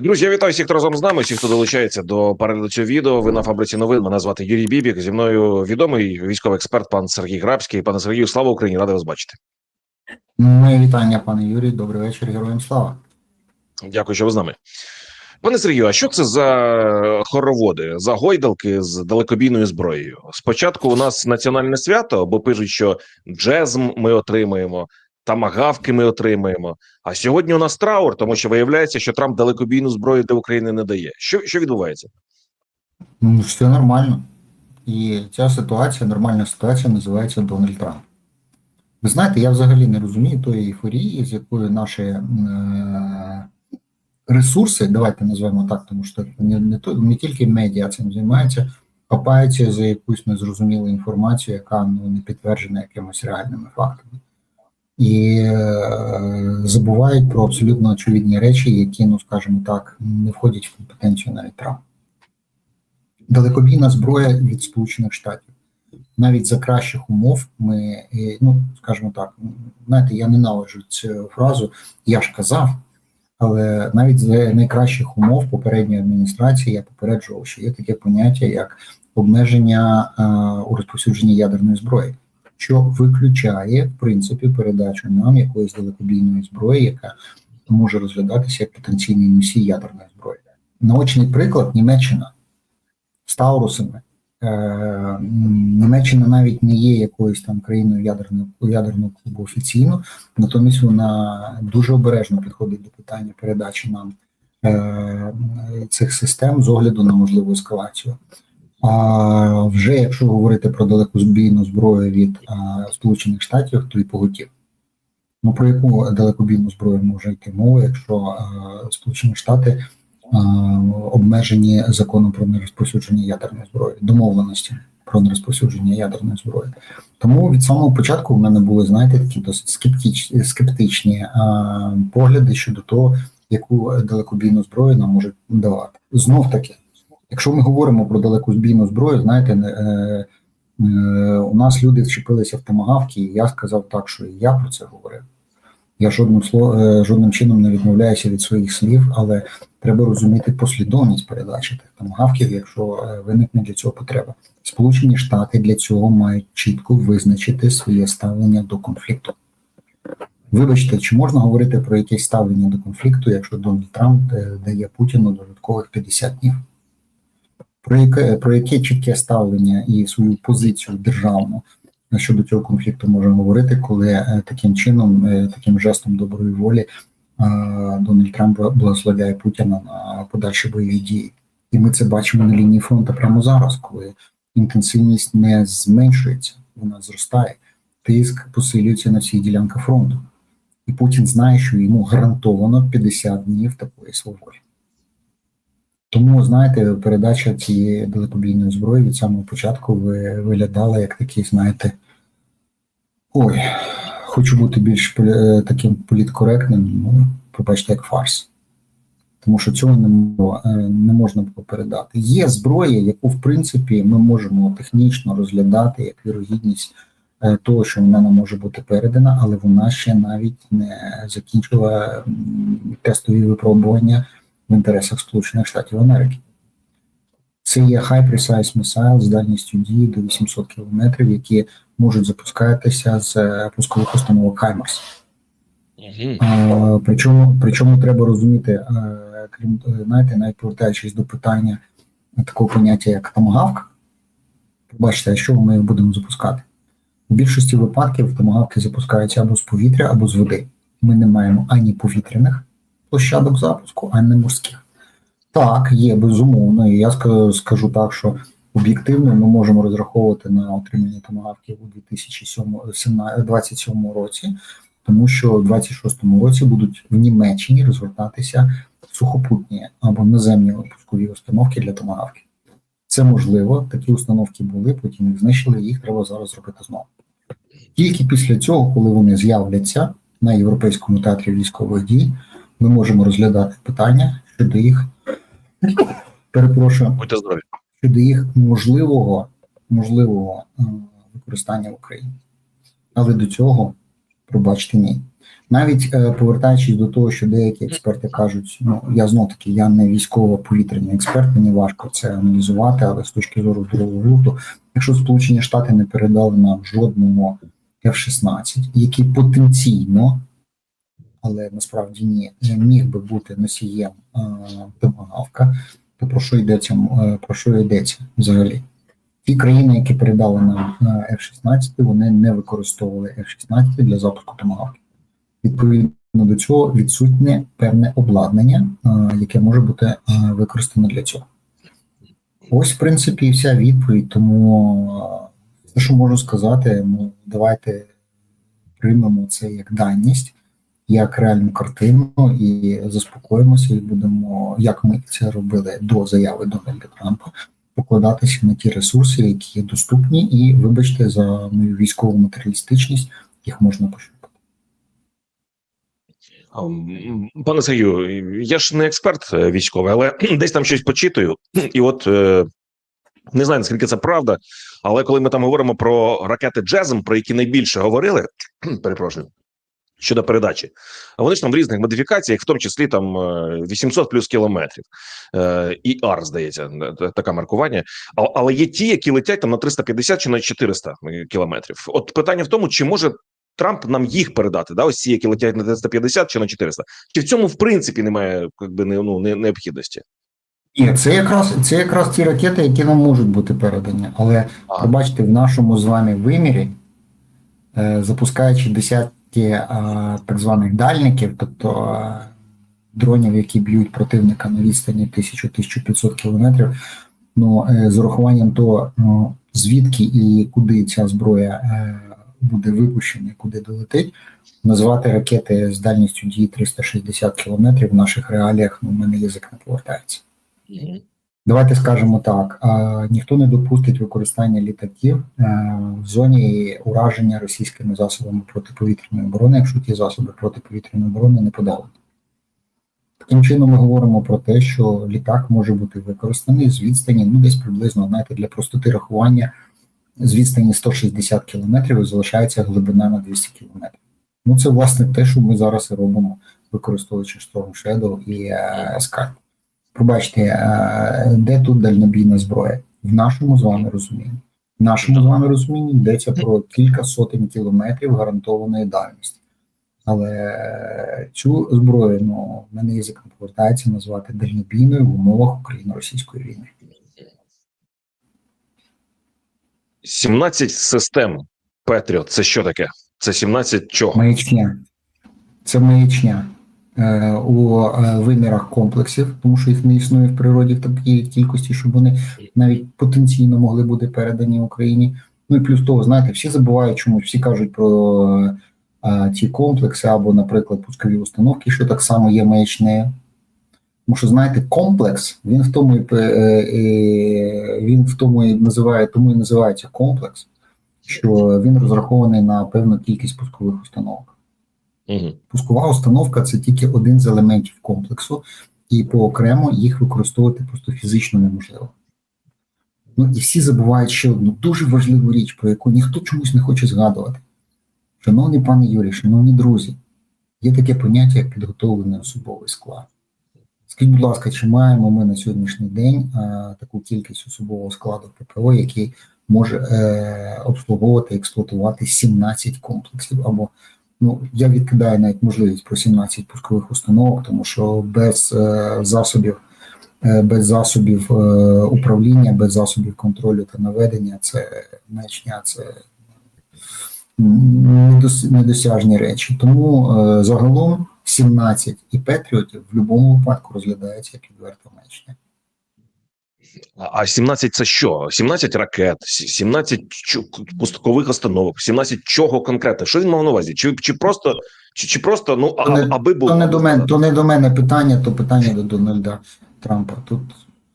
Друзі, я вітаю всіх, хто разом з нами, всіх, хто долучається до перегляду цього відео. Ви на фабриці новин. Мене звати Юрій Бібік. Зі мною відомий військовий експерт пан Сергій Грабський. Пане Сергію, слава Україні! Радий вас бачити. Моє вітання, пане Юрій. Добрий вечір, героям слава. Дякую, що ви з нами. Пане Сергію, а що це за хороводи, за гойдалки з далекобійною зброєю? Спочатку у нас національне свято, бо пишуть, що джезм ми отримаємо, тамагавки ми отримаємо. А сьогодні у нас траур, тому що виявляється, що Трамп далекобійну зброю для України не дає. Що, що відбувається? Ну, все нормально. І ця ситуація, нормальна ситуація, називається Дональд Трамп. Ви знаєте, я взагалі не розумію тої ейфорії, з якою наші е, ресурси, давайте назвемо так, тому що не, не, то, не тільки медіа цим займаються, хапаються за якусь незрозумілу інформацію, яка ну, не підтверджена якимось реальними фактами. І е, забувають про абсолютно очевидні речі, які, ну скажімо так, не входять в компетенцію навіть Трампа. Далекобійна зброя від Сполучених Штатів. Навіть за кращих умов ми, е, ну скажімо так, знаєте, я ненавиджу цю фразу, я ж казав, але навіть за найкращих умов попередньої адміністрації я попереджував, що є таке поняття як обмеження е, у розповсюдженні ядерної зброї, що виключає в принципі передачу нам якоїсь далекобійної зброї, яка може розглядатися як потенційний носій ядерної зброї. Наочний приклад Німеччина з Таурусами. Е, Німеччина навіть не є якоюсь там країною ядерного ядерного клубу офіційно, натомість вона дуже обережно підходить до питання передачі нам е, цих систем з огляду на можливу ескалацію. А вже якщо говорити про далекобійну зброю від е, Сполучених Штатів, то і поготів. Ну про яку далекобійну зброю може йти мова, якщо е, Сполучені Штати обмежені законом про нерозповсюдження ядерної зброї, домовленості про нерозповсюдження ядерної зброї. Тому від самого початку в мене були, знаєте, такі досить скептичні, скептичні а, погляди щодо того, яку далекобійну зброю нам можуть давати. Знов таки, якщо ми говоримо про далекобійну зброю, знаєте, е, е, у нас люди вчепилися в томагавки, і я сказав так, що і я про це говорив. Я жодним словом жодним чином не відмовляюся від своїх слів, але треба розуміти послідовність передачі тих томагавків, якщо виникне для цього потреба. Сполучені Штати для цього мають чітко визначити своє ставлення до конфлікту. Вибачте, чи можна говорити про якесь ставлення до конфлікту, якщо Дональд Трамп дає Путіну додаткових 50 днів? Про яке про яке чітке ставлення і свою позицію державну щодо цього конфлікту можемо говорити, коли е, таким чином, е, таким жестом доброї волі Дональд Трамп благословляє Путіна на подальші бойові дії, і ми це бачимо на лінії фронту прямо зараз, коли інтенсивність не зменшується, вона зростає, тиск посилюється на всіх ділянках фронту, і Путін знає, що йому гарантовано 50 днів такої свободи. Тому, знаєте, передача цієї далекобійної зброї від самого початку ви виглядала як такий, знаєте, ой, хочу бути більш полі, таким політкоректним, ну, побачите, як фарс. Тому що цього не, не можна було передати. Є зброя, яку, в принципі, ми можемо технічно розглядати як вірогідність того, що вона не може бути передана, але вона ще навіть не закінчила тестові випробування в інтересах Сполучених Штатів Америки. Це є High Precise Missile з дальністю дії до 800 км, які можуть запускатися з пускових установок HIMARS. Причому причому треба розуміти, крім знаєте, навіть повертаючись до питання такого поняття, як томагавка, побачите, що ми їх будемо запускати. У більшості випадків томагавки запускаються або з повітря, або з води. Ми не маємо ані повітряних площадок запуску, а не морських. Так, є безумовно, і я скажу так, що об'єктивно ми можемо розраховувати на отримання томагавків у 2027 році, тому що у 2026 році будуть в Німеччині розгортатися сухопутні або наземні пускові установки для томагавки. Це можливо, такі установки були, потім їх знищили, їх треба зараз зробити знову. Тільки після цього, коли вони з'являться на європейському театрі військових дій ми можемо розглядати питання щодо їх перепрошую Будьте здорові. щодо їх можливого можливого використання в Україні. Але до цього, пробачте, ні. Навіть е, повертаючись до того, що деякі експерти кажуть, ну я знов таки, я не військово-повітряний експерт, мені важко це аналізувати, але з точки зору здорового глузду, якщо Сполучені Штати не передали нам жодного F-16, який потенційно, але насправді ні, міг би бути носієм е, томагавка, то про що йдеться е, про що йдеться взагалі? Ті країни, які передали нам е, F-16, вони не використовували F-16 для запуску томагавки. Відповідно до цього відсутнє певне обладнання, е, яке може бути е, використано для цього. Ось, в принципі, і вся відповідь. Тому е, що можу сказати, ну давайте приймемо це як даність, як реальну картину, і заспокоїмося, і будемо, як ми це робили до заяви Дональда Трампа, покладатися на ті ресурси, які доступні, і вибачте за мою військову матеріалістичність, їх можна м, Пане Сергію, я ж не експерт е, військовий, але десь там щось почитую, і от е, не знаю наскільки це правда, але коли ми там говоримо про ракети Джезм, про які найбільше говорили, перепрошую. Щодо передачі, а вони ж там в різних модифікаціях, в тому числі там е, 800 плюс кілометрів, е, і АР, здається, е, таке маркування. Але є ті, які летять там на 350 чи на 400 кілометрів. От питання в тому, чи може Трамп нам їх передати, да, ось ці, які летять на 350 чи на 400. Чи в цьому в принципі немає якби не, ну, не, необхідності? Ні, це якраз це якраз ті ракети, які нам можуть бути передані. Але побачите, в нашому з вами вимірі, е, запускаючи десятки е, так званих дальників, тобто е, дронів, які б'ють противника на відстані 1000-1500 кілометрів, ну е, з урахуванням того, ну, звідки і куди ця зброя буде випущена, куди долетить, назвати ракети з дальністю дії 360 кілометрів в наших реаліях, ну, мене язик не повертається. Давайте скажемо так: ніхто не допустить використання літаків е, в зоні ураження російськими засобами протиповітряної оборони, якщо ті засоби протиповітряної оборони не подали. Таким чином, ми говоримо про те, що літак може бути використаний з відстані, ну десь приблизно, знаєте, для простоти рахування з відстані 160 кілометрів і залишається глибина на 200 кілометрів. Ну, це власне те, що ми зараз і робимо, використовуючи Storm Shadow і е, Skype. Пробачте, е, де тут дальнобійна зброя? В нашому з вами розумінні. В нашому з вами розумінні йдеться про кілька сотень кілометрів гарантованої дальності. Але е, цю зброю, ну, в мене язиком повертається назвати дальнобійною в умовах україно-російської війни. 17 систем Петріот. Це що таке? Це 17 чого? Маячня. Це маячня у е, вимірах комплексів, тому що їх не існує в природі в такій кількості, щоб вони навіть потенційно могли бути передані Україні. Ну і плюс того, знаєте, всі забувають чомусь, всі кажуть про е, ці комплекси або, наприклад, пускові установки, що так само є маячнею. Тому що, знаєте, комплекс, він в тому і е, е, він в тому і називає, тому і називається комплекс, що він розрахований на певну кількість пускових установок. Угу. Пускова установка це тільки один з елементів комплексу, і поокремо їх використовувати просто фізично неможливо. Ну і всі забувають ще одну дуже важливу річ, про яку ніхто чомусь не хоче згадувати. Шановний пане Юрій, шановні друзі, є таке поняття, як підготовлений особовий склад. Скажіть, будь ласка, чи маємо ми на сьогоднішній день а, таку кількість особового складу ППО, який може е, обслуговувати експлуатувати 17 комплексів або Ну, я відкидаю навіть можливість про 17 пускових установок, тому що без е, засобів, е, без засобів е, управління, без засобів контролю та наведення, це маячня, це недосяжні речі. Тому е, загалом 17 і Петріотів в будь-якому випадку розглядається як відверта маячня. А 17 це що? 17 ракет, сі- 17 чу- пускових установок, 17 чого конкретно? Що він мав на увазі? Чи, чи просто, чи, чи просто ну а, То не- аби було То не до мене, то не до мене питання, то питання до Дональда Трампа. Тут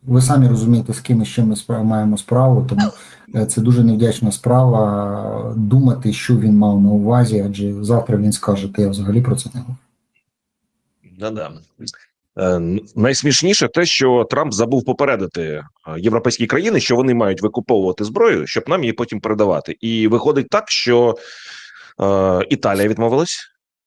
ви самі розумієте, з ким і з чим ми маємо справу, тому е, це дуже невдячна справа думати, що він мав на увазі, адже завтра він скаже, то я взагалі про це не говорю. Да-да. Е, Найсмішніше те, що Трамп забув попередити е, європейські країни, що вони мають викуповувати зброю, щоб нам її потім передавати. І виходить так, що е, Італія відмовилась,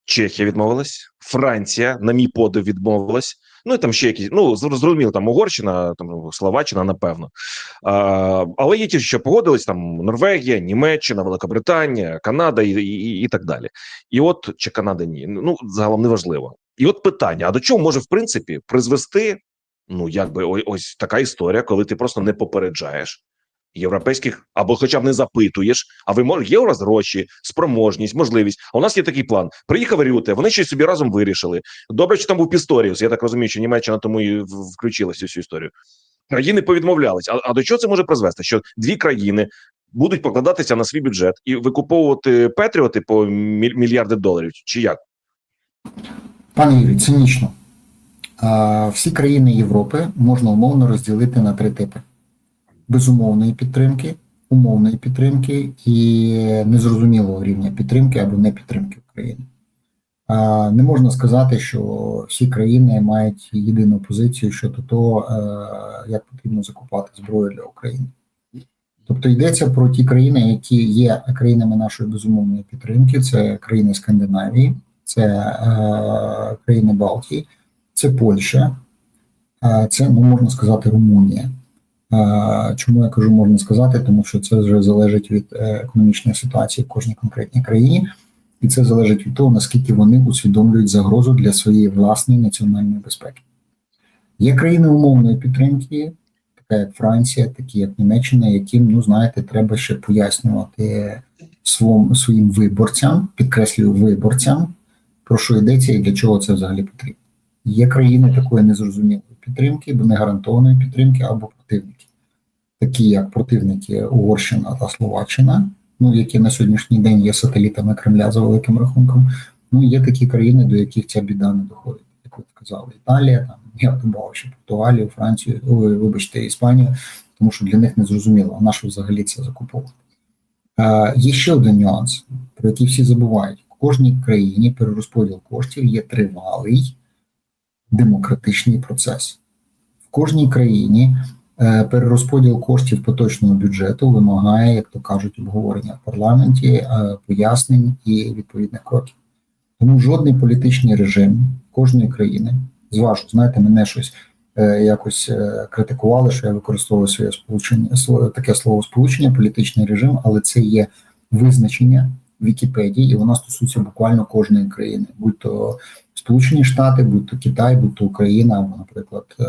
Чехія відмовилась, Франція, на мій подив, відмовилась. Ну і там ще якісь, ну зрозуміло, там Угорщина, там Словаччина, напевно. А, але є ті, що погодились там Норвегія, Німеччина, Великобританія, Канада і, і, і так далі. І от чи Канада ні. Ну загалом неважливо. І от питання: а до чого може в принципі призвести? Ну якби ось така історія, коли ти просто не попереджаєш європейських або хоча б не запитуєш. А ви мож- є у вас гроші, спроможність, можливість. А у нас є такий план. Приїхав Рюте, вони щось собі разом вирішили. Добре, що там був Пісторіус. Я так розумію, що Німеччина тому і в- включилась у цю історію. Країни повідмовлялись. А, а до чого це може призвести? Що дві країни будуть покладатися на свій бюджет і викуповувати Петріоти по міль- мільярди доларів? Чи як? Пане Юрій, цинічно. Всі країни Європи можна умовно розділити на три типи: безумовної підтримки, умовної підтримки і незрозумілого рівня підтримки або не підтримки України. Не можна сказати, що всі країни мають єдину позицію щодо того, як потрібно закупати зброю для України. Тобто йдеться про ті країни, які є країнами нашої безумовної підтримки, це країни Скандинавії, це е, країни Балтії, це Польща, е, це ну можна сказати Румунія. Е, чому я кажу, можна сказати, тому що це вже залежить від е, економічної ситуації в кожній конкретній країні, і це залежить від того, наскільки вони усвідомлюють загрозу для своєї власної національної безпеки. Є країни умовної підтримки, така як Франція, такі як Німеччина, яким, ну знаєте, треба ще пояснювати своїм, своїм виборцям, підкреслюю виборцям, про що йдеться і для чого це взагалі потрібно. Є країни такої незрозумілої підтримки, бо не гарантованої підтримки або противники, такі як противники Угорщина та Словаччина, ну які на сьогоднішній день є сателітами Кремля за великим рахунком. Ну є такі країни, до яких ця біда не доходить, як ви сказали, Італія, там я додав ще Португалію, Францію, ой, вибачте, Іспанію, тому що для них не зрозуміло, а на що взагалі це закуповувати. Е, Є ще один нюанс, про який всі забувають. Кожній країні перерозподіл коштів є тривалий демократичний процес. В кожній країні е, перерозподіл коштів поточного бюджету вимагає, як то кажуть, обговорення в парламенті, е, пояснень і відповідних кроків. Тому жодний політичний режим кожної країни, зважу, знаєте, мене щось е, якось критикували, що я використовую своє сполучення, таке слово сполучення, політичний режим, але це є визначення Вікіпедії, і вона стосується буквально кожної країни, будь то Сполучені Штати, будь то Китай, будь то Україна, або, наприклад, е,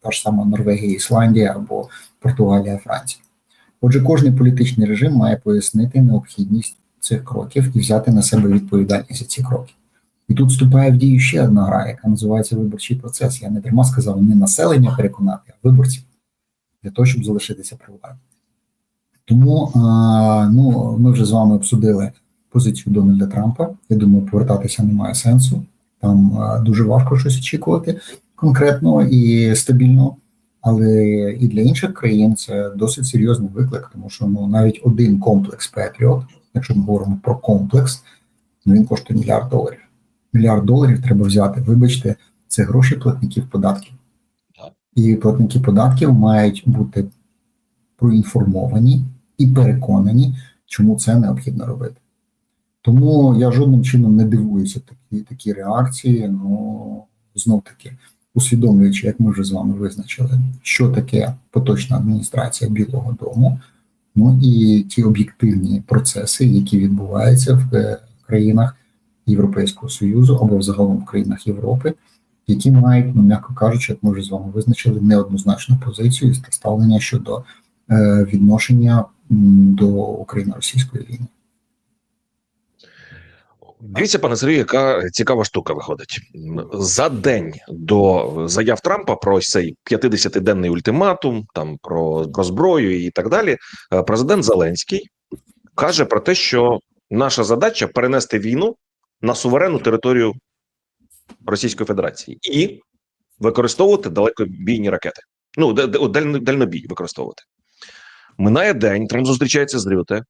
та ж сама Норвегія, Ісландія або Португалія, Франція. Отже, кожний політичний режим має пояснити необхідність цих кроків і взяти на себе відповідальність за ці кроки. І тут вступає в дію ще одна гра, яка називається виборчий процес. Я не дарма сказав не населення переконати, а виборців для того, щоб залишитися при владі. Тому ну, ми вже з вами обсудили позицію Дональда Трампа. Я думаю, повертатися немає сенсу. Там а, дуже важко щось очікувати конкретно і стабільно. Але і для інших країн це досить серйозний виклик, тому що ну навіть один комплекс Patriot, якщо ми говоримо про комплекс, ну він коштує мільярд доларів. Мільярд доларів треба взяти. Вибачте, це гроші платників податків. І платники податків мають бути проінформовані і переконані, чому це необхідно робити. Тому я жодним чином не дивуюся такі, такі реакції. Ну знов таки, усвідомлюючи, як ми вже з вами визначили, що таке поточна адміністрація Білого Дому, ну і ті об'єктивні процеси, які відбуваються в е, країнах Європейського Союзу або взагалом в країнах Європи, які мають, ну м'яко кажучи, як ми вже з вами визначили, неоднозначну позицію ставлення щодо е, відношення до Україно-російської війни. Дивіться, пане Сергію, яка цікава штука виходить за день до заяв Трампа про цей 50-денний ультиматум, там про, про зброю і так далі. е, Президент Зеленський каже про те, що наша задача перенести війну на суверенну територію Російської Федерації і використовувати далекобійні ракети. Ну, дальнобій використовувати. Минає день, Трамп зустрічається з Рюте,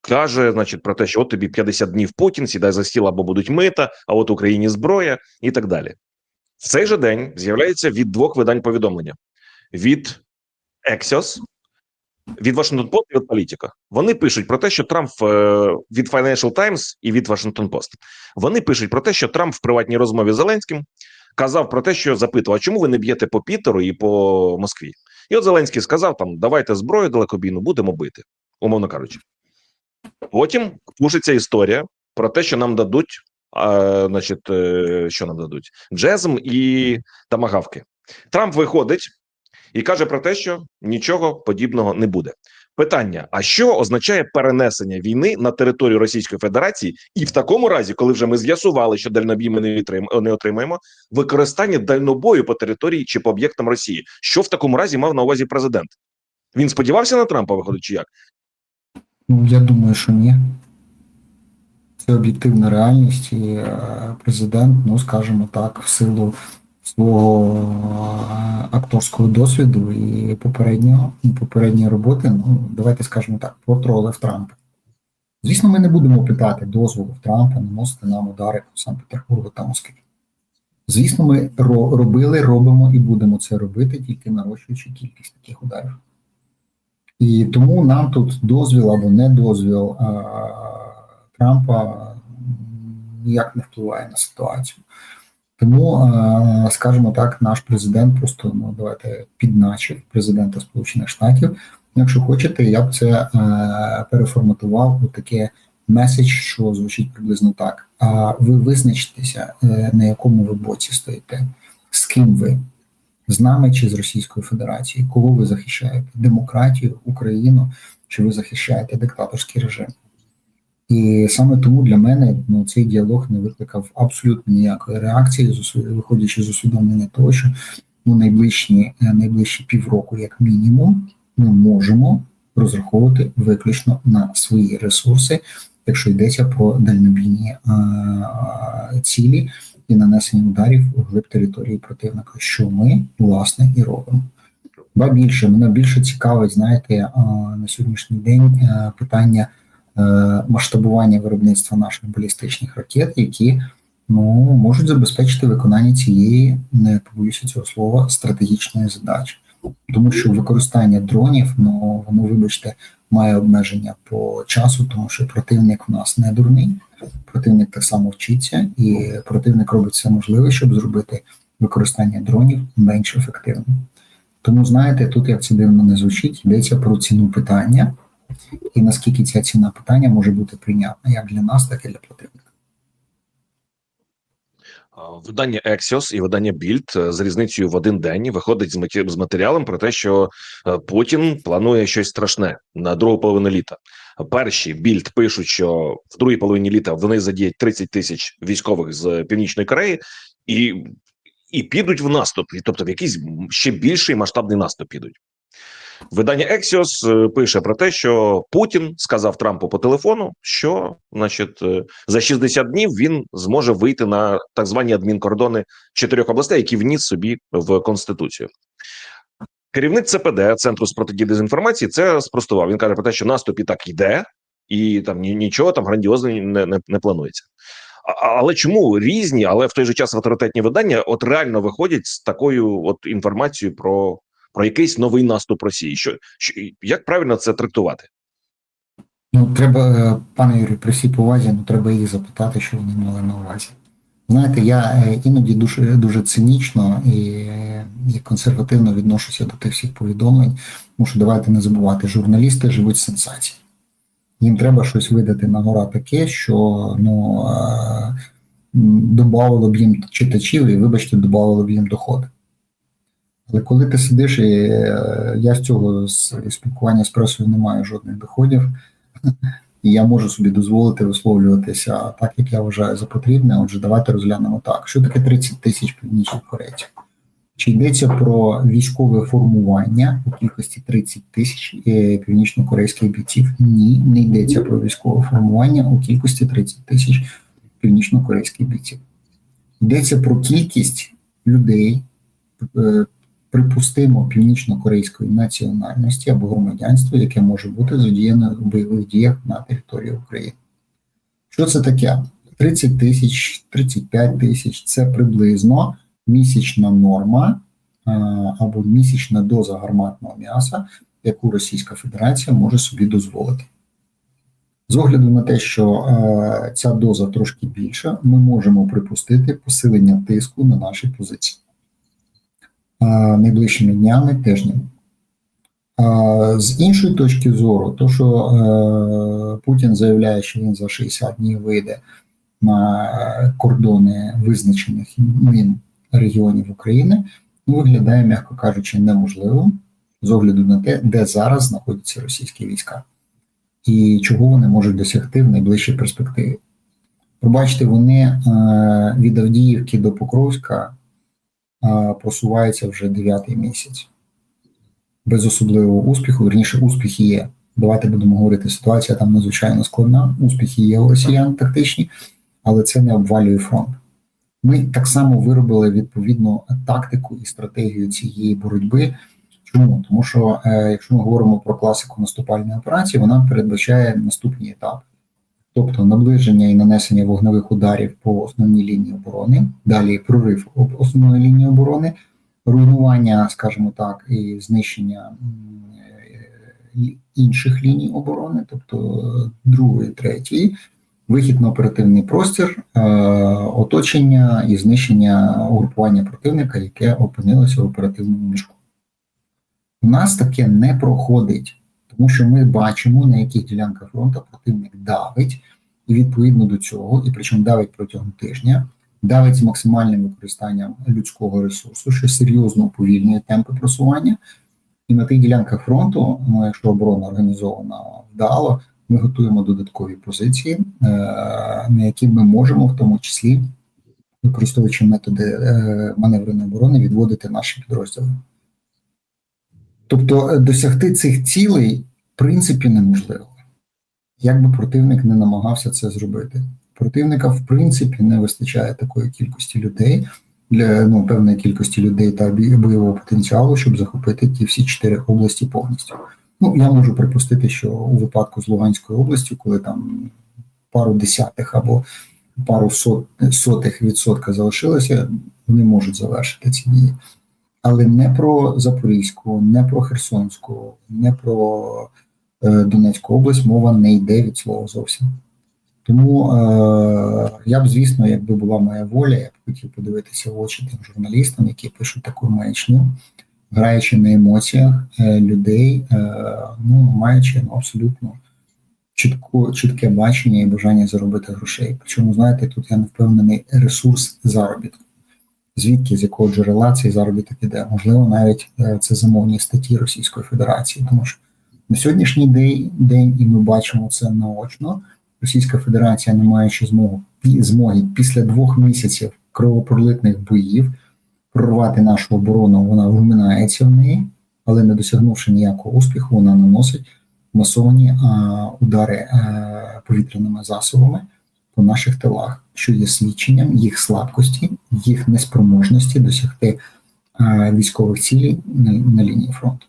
каже, значить, про те, що от тобі 50 днів Путін, сідай за стіл або будуть мита, а от Україні зброя і так далі. В цей же день з'являється від двох видань повідомлення: від Axios від Washington Post і від політика. Вони пишуть про те, що Трамп е, від Financial Times і від Washington Post. Вони пишуть про те, що Трамп в приватній розмові з Зеленським казав про те, що запитував, чому ви не б'єте по Пітеру і по Москві? І от Зеленський сказав: там давайте зброю далекобійну, будемо бити, умовно кажучи. Потім пушиться історія про те, що нам дадуть, а, значить, е, що нам дадуть? Джезм і тамагавки. Трамп виходить і каже про те, що нічого подібного не буде. Питання: а що означає перенесення війни на територію Російської Федерації, і в такому разі, коли вже ми з'ясували, що дальнобій ми не, відтрим- не отримаємо, використання дальнобою по території чи по об'єктам Росії? Що в такому разі мав на увазі президент? Він сподівався на Трампа, виходить, чи як? Ну, я думаю, що ні. Це об'єктивна реальність, і е, президент, ну скажімо так, в силу свого е, акторського досвіду і попереднього попередньої роботи, ну давайте скажемо так, потролив Трампа. Звісно, ми не будемо питати дозволу Трампа наносити нам удари по Санкт-Петербургу та Москві. Звісно, ми робили, робимо і будемо це робити, тільки нарощуючи кількість таких ударів. І тому нам тут дозвіл або не дозвіл а, Трампа ніяк не впливає на ситуацію. Тому, скажімо так, наш президент просто ну давайте підначив президента Сполучених Штатів. Якщо хочете, я б це е, переформатував у таке меседж, що звучить приблизно так. А ви визначтеся, е, на якому ви боці стоїте, з ким ви, з нами чи з Російською Федерацією, кого ви захищаєте? Демократію, Україну, чи ви захищаєте диктаторський режим? І саме тому для мене ну, цей діалог не викликав абсолютно ніякої реакції, виходячи з усвідомлення того, що ну, найближчі, е, найближчі півроку, як мінімум, ми можемо розраховувати виключно на свої ресурси, якщо йдеться про дальнобійні е, е, цілі і нанесення ударів глиб території противника, що ми власне і робимо. Ба більше мене більше цікавить, знаєте, е, на сьогоднішній день е, питання е, масштабування виробництва наших балістичних ракет, які ну можуть забезпечити виконання цієї, не побоюся цього слова, стратегічної задачі. Тому що використання дронів, ну воно, вибачте, має обмеження по часу, тому що противник в нас не дурний, противник так само вчиться, і противник робить все можливе, щоб зробити використання дронів менш ефективним. Тому знаєте, тут як це дивно не звучить, йдеться про ціну питання, і наскільки ця ціна питання може бути прийнятна як для нас, так і для противника. А, Видання Axios і видання Bild е, з різницею в один день виходить з матеріалом про те, що е, Путін планує щось страшне на другу половину літа. Перші Більд пишуть, що в другій половині літа вони задіють 30 тисяч військових з Північної Кореї і, і підуть в наступ, тобто в якийсь ще більший масштабний наступ підуть. Видання Axios е, пише про те, що Путін сказав Трампу по телефону, що, значить, е, за 60 днів він зможе вийти на так звані адмінкордони чотирьох областей, які вніс собі в конституцію. Керівник ЦПД Центру з протидії дезінформації це спростував. Він каже про те, що наступ і так йде, і там нічого там грандіозного не, не, не планується. Але чому різні, але в той же час авторитетні видання от реально виходять з такою от інформацією про, про якийсь новий наступ Росії? Що, що як правильно це трактувати? Ну, треба, е, пане Юрію, при всій повазі, ну треба їх запитати, що вони мали на увазі. Знаєте, я е, іноді дуже дуже цинічно і, е, і консервативно відношуся до тих всіх повідомлень, тому що давайте не забувати, журналісти живуть з сенсацій. Їм треба щось видати на гора таке, що ну добавило б їм читачів, і, вибачте, добавило б їм доходи. Але коли ти сидиш, і е, я з цього з спілкування з пресою не маю жодних доходів, і я можу собі дозволити висловлюватися так, як я вважаю за потрібне. Отже, давайте розглянемо так. Що таке 30 тисяч північних корейців? Чи йдеться про військове формування у кількості 30 тисяч е, північно-корейських бійців? Ні, не йдеться про військове формування у кількості 30 тисяч північно-корейських бійців. Йдеться про кількість людей, е, припустимо, північно-корейської національності або громадянства, яке може бути задіяне у бойових діях на території України. Що це таке? 30 тисяч, 35 тисяч це приблизно місячна норма або місячна доза гарматного м'яса яку Російська Федерація може собі дозволити. З огляду на те, що е, ця доза трошки більша, ми можемо припустити посилення тиску на наші позиції е, найближчими днями, тижнями. З іншої точки зору, то що е, Путін заявляє, що він за 60 днів вийде на е, кордони визначених ним регіонів України, ну, виглядає, м'яко кажучи, неможливо з огляду на те, де зараз знаходяться російські війська і чого вони можуть досягти в найближчій перспективі. Пробачте, вони е, від Авдіївки до Покровська просуваються вже дев'ятий місяць без особливого успіху. Верніше, успіхи є. Давайте будемо говорити. Ситуація там надзвичайно складна. Успіхи є у росіян тактичні, але це не обвалює фронт. Ми так само виробили відповідну тактику і стратегію цієї боротьби. Чому? Тому що е, якщо ми говоримо про класику наступальної операції, вона передбачає наступні етапи. Тобто наближення і нанесення вогневих ударів по основній лінії оборони, далі прорив основної лінії оборони, руйнування, скажімо так, і знищення інших ліній оборони, тобто е, другої, третьої, вихід на оперативний простір, е, оточення і знищення угрупування противника, яке опинилося в оперативному мішку. У нас таке не проходить, тому що ми бачимо, на яких ділянках фронту противник давить, і відповідно до цього, і причому давить протягом тижня, давить з максимальним використанням людського ресурсу, що серйозно уповільнює темпи просування. І на тих ділянках фронту, ну, якщо оборона організована вдало, ми готуємо додаткові позиції, е, на які ми можемо, в тому числі, використовуючи методи е, маневреної оборони, відводити наші підрозділи. Тобто е, досягти цих цілей принципі неможливо. Як би противник не намагався це зробити. Противника, в принципі, не вистачає такої кількості людей для ну, певної кількості людей та бойового потенціалу, щоб захопити ті всі чотири області повністю. Ну, я можу припустити, що у випадку з Луганською областю, коли там пару десятих або пару сот, сотих відсотка залишилося, вони можуть завершити ці дії але не про Запорізьку, не про Херсонську, не про Донецьку область мова не йде від слова зовсім. Тому е, я б, звісно, якби була моя воля, я б хотів подивитися в очі тим журналістам, які пишуть таку маячню, граючи на емоціях е, людей, е, ну, маючи ну, абсолютно чітко, чітке бачення і бажання заробити грошей. Причому, знаєте, тут я не впевнений ресурс заробітку звідки з якого джерела цей заробіток іде. Можливо, навіть е, це замовні статті Російської Федерації, тому що на сьогоднішній день, і ми бачимо це наочно. Російська Федерація, не маючи змогу змоги після двох місяців кровопролитних боїв прорвати нашу оборону, вона вминається в неї, але не досягнувши ніякого успіху, вона наносить масовані а, удари а, повітряними засобами по наших тилах, що є свідченням їх слабкості, їх неспроможності досягти е, військових цілей на, на лінії фронту.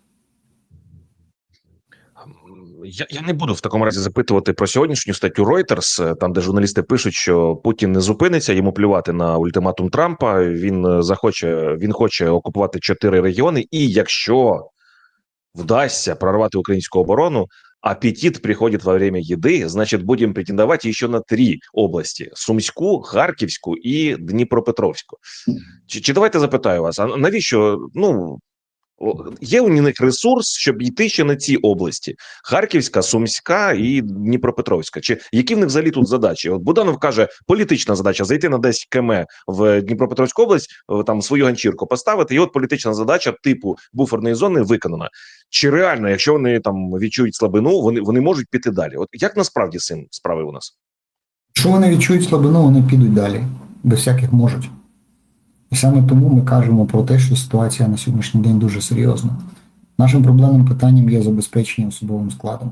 Я, я не буду в такому разі запитувати про сьогоднішню статтю Reuters, е, там де журналісти пишуть, що Путін не зупиниться, йому плювати на ультиматум Трампа. Він е, захоче, він хоче окупувати чотири регіони, і якщо вдасться прорвати українську оборону, аппетит приходит во время еды, значит, будем претендовать еще на три області: Сумську, Харківську і Дніпропетровську. Чи, чи давайте запитаю вас, а навіщо ну є у них ресурс, щоб йти ще на ці області: Харківська, Сумська і Дніпропетровська? Чи які в них взагалі тут задачі? От Буданов каже, політична задача зайти на 10 км в Дніпропетровську область, е, там свою ганчірку поставити, і от політична задача типу буферної зони виконана. Чи реально, якщо вони там відчують слабину, вони вони можуть піти далі? От як насправді з цим справи у нас? Якщо вони відчують слабину, вони підуть далі, без всяких можуть. І саме тому ми кажемо про те, що ситуація на сьогоднішній день дуже серйозна. Нашим проблемним питанням є забезпечення особовим складом.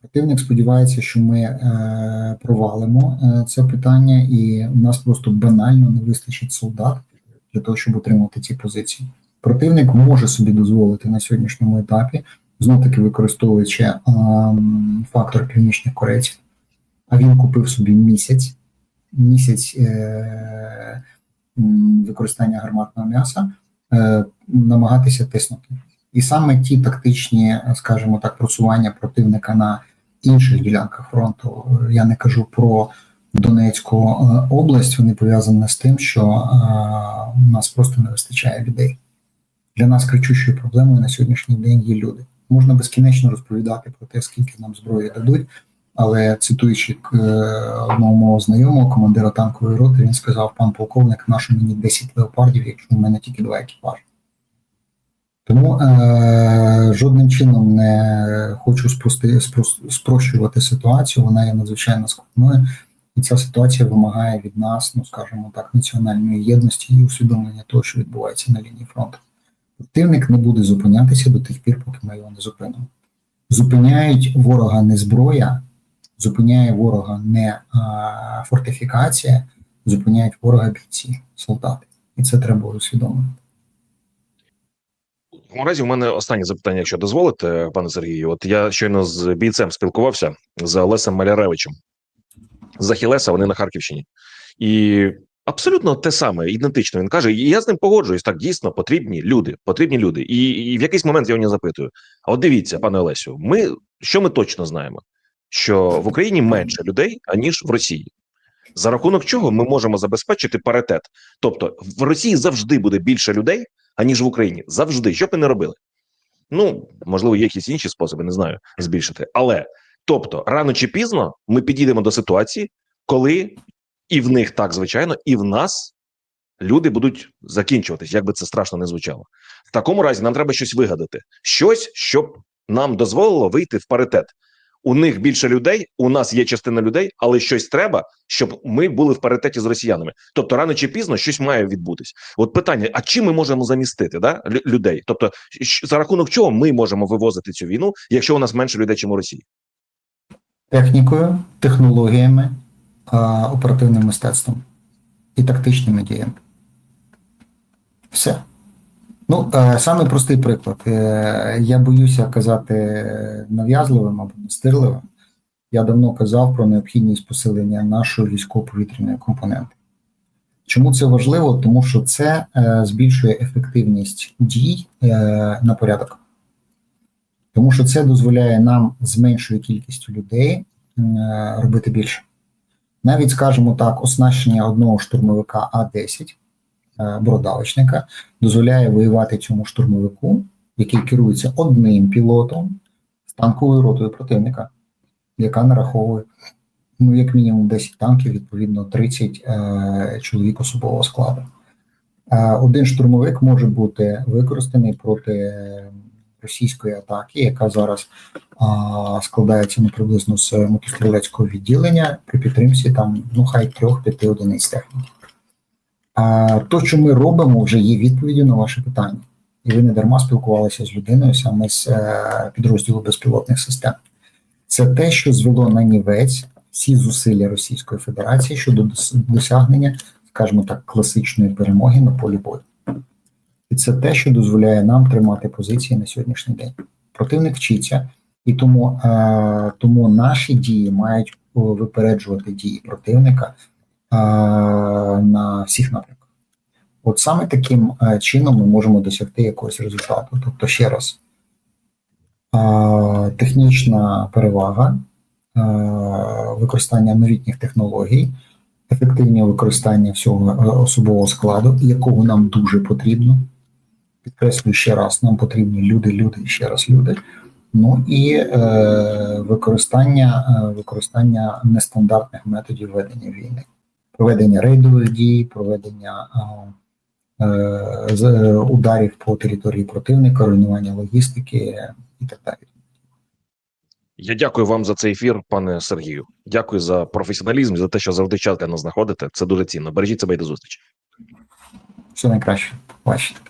Противник сподівається, що ми е, провалимо е, це питання, і в нас просто банально не вистачить солдат для того, щоб отримати ці позиції. Противник може собі дозволити на сьогоднішньому етапі, знов таки використовуючи е, фактор північних корейців, а він купив собі місяць, місяць е, використання гарматного м'яса, е, намагатися тиснути. І саме ті тактичні, скажімо так, просування противника на інших ділянках фронту, е, я не кажу про Донецьку е, область, вони пов'язані з тим, що у нас просто не вистачає людей. Для нас кричущою проблемою на сьогоднішній день є люди. Можна безкінечно розповідати про те, скільки нам зброї дадуть, але цитуючи е, одного мого знайомого, командира танкової роти, він сказав: пан полковник, нашу мені 10 леопардів, якщо в мене тільки два екіпажі. Тому е, жодним чином не хочу спрости, спрос- спрощувати ситуацію, вона є надзвичайно складною, і ця ситуація вимагає від нас, ну скажімо так, національної єдності і усвідомлення того, що відбувається на лінії фронту. Противник не буде зупинятися до тих пір, поки ми його не зупинимо. Зупиняють ворога не зброя, зупиняє ворога не а, фортифікація, зупиняють ворога бійці, солдати. І це треба усвідомити. У такому разі у мене останнє запитання, якщо дозволите, пане Сергію. От я щойно з бійцем спілкувався з Олесем Маляревичем з Ахілеса, вони на Харківщині, і абсолютно те саме, ідентично. Він каже: і я з ним погоджуюсь. Так дійсно потрібні люди, потрібні люди. І, і в якийсь момент я у нього запитую: а от дивіться, пане Олесю, ми що ми точно знаємо? Що в Україні менше людей аніж в Росії. За рахунок чого ми можемо забезпечити паритет? Тобто в Росії завжди буде більше людей, аніж в Україні. Завжди, що б ми не робили. Ну, можливо, є якісь інші способи, не знаю, збільшити. Але тобто, рано чи пізно ми підійдемо до ситуації, коли і в них так звичайно, і в нас люди будуть закінчуватись, як би це страшно не звучало. В такому разі нам треба щось вигадати, щось, щоб нам дозволило вийти в паритет. У них більше людей, у нас є частина людей, але щось треба, щоб ми були в паритеті з росіянами. Тобто, рано чи пізно щось має відбутись. От питання: а чим ми можемо замістити да, людей? Тобто, за рахунок чого ми можемо вивозити цю війну, якщо у нас менше людей, ніж у Росії? Технікою, технологіями, оперативним мистецтвом і тактичними діями. Все. Ну, е, саме простий приклад. Е, Я боюся казати нав'язливим або настирливим. Я давно казав про необхідність посилення нашої військово-повітряної компоненти. Чому це важливо? Тому що це е, збільшує ефективність дій е, на порядок. Тому що це дозволяє нам з меншою кількістю людей е, робити більше. Навіть, скажімо так, оснащення одного штурмовика А-10 е, бродавочника дозволяє воювати цьому штурмовику, який керується одним пілотом з танковою ротою противника, яка нараховує ну, як мінімум 10 танків, відповідно 30 е, чоловік особового складу. Е, один штурмовик може бути використаний проти російської атаки, яка зараз а, складається ну, приблизно з мотострілецького відділення при підтримці там, ну хай трьох-п'яти одиниць техніки. А то, що ми робимо, вже є відповіддю на ваше питання. І ви не дарма спілкувалися з людиною саме з е, підрозділу безпілотних систем. Це те, що звело на нівець всі зусилля Російської Федерації щодо досягнення, скажімо так, класичної перемоги на полі бою. І це те, що дозволяє нам тримати позиції на сьогоднішній день. Противник вчиться, і тому, е, тому наші дії мають випереджувати дії противника е, на всіх напрямках. От саме таким е, чином ми можемо досягти якогось результату. Тобто, ще раз, технічна перевага, використання новітніх технологій, ефективне використання всього е, особового складу, якого нам дуже потрібно. Підкреслюю ще раз, нам потрібні люди, люди і ще раз люди. Ну і е, використання, е, використання нестандартних методів ведення війни, проведення рейдових дій, проведення е, з- ударів по території противника, руйнування логістики і так далі. Я дякую вам за цей ефір, пане Сергію. Дякую за професіоналізм, за те, що завжди час для нас знаходите. Це дуже цінно. Бережіть себе і до зустрічі. Все найкраще. Бачите.